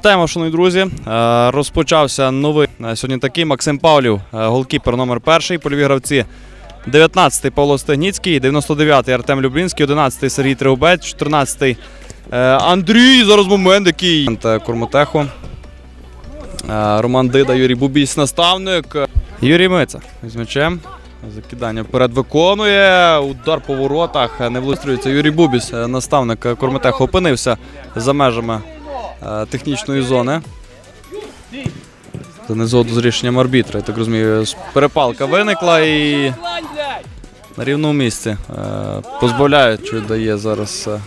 Вітаємо, шановні друзі. Е, Розпочався новий е, сьогодні такий Максим Павлів, е, голкіпер номер перший. Польові гравці 19-й Павло Стегніцький, 99-й Артем Люблінський, 11-й Сергій Тригубець, 14-й е, Андрій. Зараз момент який Курмотеху. Роман Дида, Юрій Бубісь, наставник. Юрій Миця з м'ячем. Закидання вперед виконує. Удар по воротах. Не влистрюється Юрій Бубіс, наставник Курметеху, опинився за межами технічної зони. Це згоду з рішенням арбітра. Я так розумію, перепалка виникла і на рівному місці. е, Позбавляють, що дає зараз. е,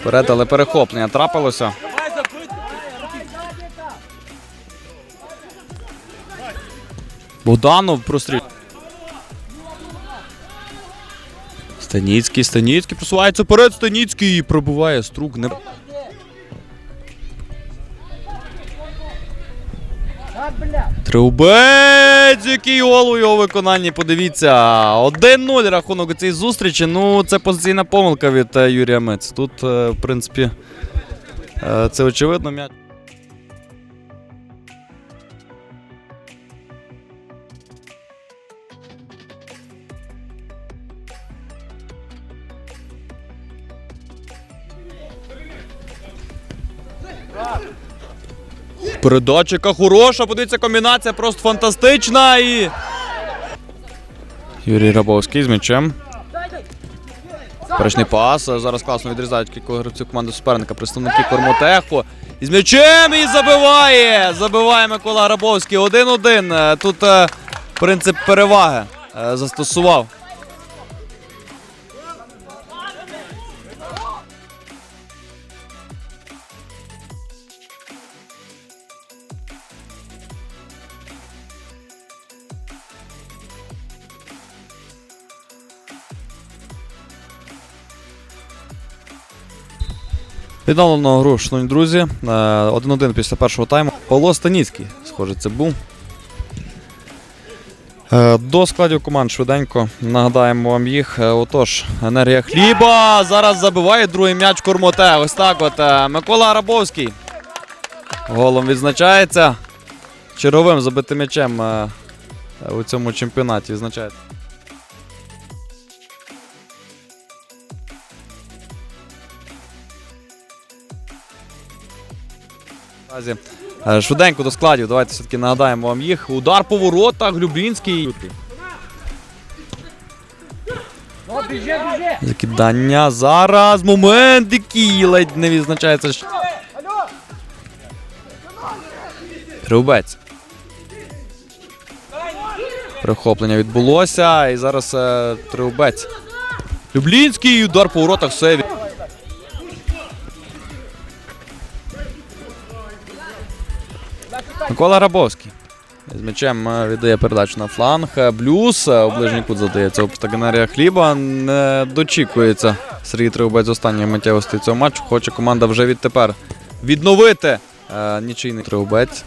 Вперед, але перехоплення трапилося. Богданов простріл. Станіцький, Станіцький просувається вперед. Станіцький пробуває струк. Не... Трубець, який гол у його виконанні. Подивіться. 1-0 рахунок цій зустрічі. Ну, це позиційна помилка від е, Юрія Мець. Тут, е, в принципі, е, це очевидно. М'яч. Передача хороша, подивіться, комбінація просто фантастична і. Юрій Рабовський з м'ячем. Перечний пас. Зараз класно відрізають кілька гравців команди суперника, представники Кормотеху. І з м'ячем і забиває! Забиває Микола Грабовський. 1-1. Е, Тут е, принцип переваги е, застосував. Відновлено гру, шановні друзі. Е, 1-1 після першого тайму. Павло Станіцький, схоже, це був. Е, До складів команд швиденько нагадаємо вам їх. Е, Отож, енергія хліба. Зараз забиває другий м'яч Курмоте. Ось так от. е, Микола Арабовський. Голом відзначається. Черговим забитим м'ячем е, у цьому чемпіонаті відзначається. Швиденько до складів. Давайте все-таки нагадаємо вам їх. Удар по воротах. Глюблінський. Закидання зараз. Момент, який ледь не відзначається. Рубець. Перехоплення відбулося. І зараз е, Трубець. Люблінський удар по воротах все. Микола Рабовський. З м'ячем е, віддає передачу на фланг. Е, Блюз е, у ближній кут задається обстагенерія хліба. Не дочікується Сергій Тригубець з останньої миттєвості цього матчу. Хоче команда вже відтепер відновити нічийний Тригубець.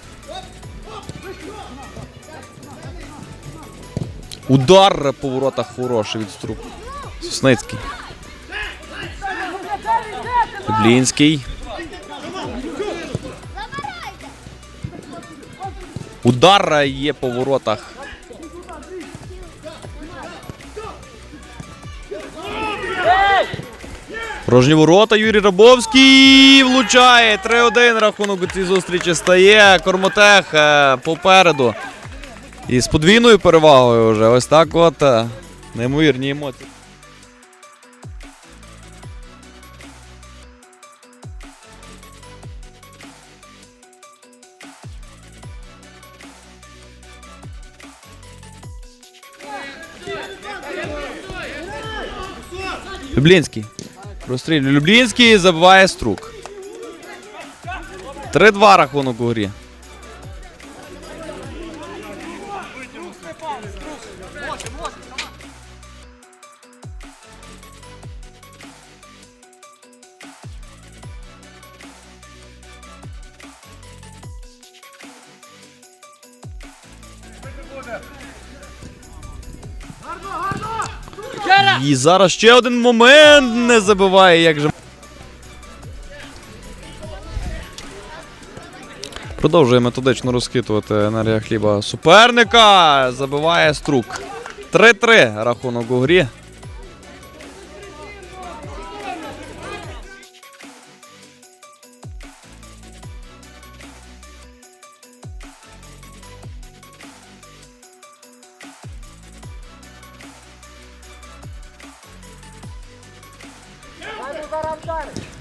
Удар по воротах хороший від струк. Сосницький. Блінський. Удар є по воротах. Порожні ворота Юрій Рабовський влучає. 3-1 рахунок у цій зустрічі стає. Кормотех е, попереду. І з подвійною перевагою вже. Ось так от. е, Неймовірні емоції. Люблінський. Розстрілює Люблінський забиває струк. 3-2 рахунок у грі. І зараз ще один момент не забиває, як же. Продовжує методично розхитувати енергія хліба суперника. Забиває струк. 3-3 рахунок у грі.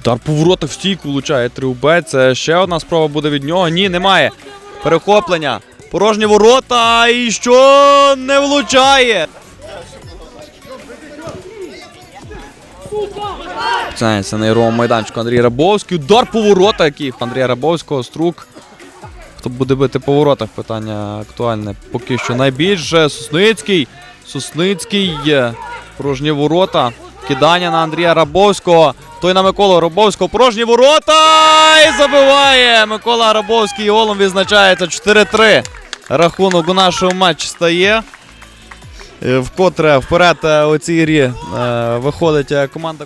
Удар по воротах в стійку влучає 3 Це ще одна спроба буде від нього. Ні, немає. Перехоплення. Порожні ворота. І що не влучає. Це на ігровому майданчику Андрій Рабовський. Удар по воротах, який Андрія Рабовського, струк. Хто буде бити по воротах? Питання актуальне. Поки що найбільше. Сосницький. Сосницький. Порожні ворота. Кидання на Андрія Рабовського. Той на Миколу Рабовського. Порожні ворота. І забиває. Микола Рабовський голом відзначається 4-3. Рахунок у нашому матчі стає. Е, Вкотре вперед е, у цій грі е, виходить команда.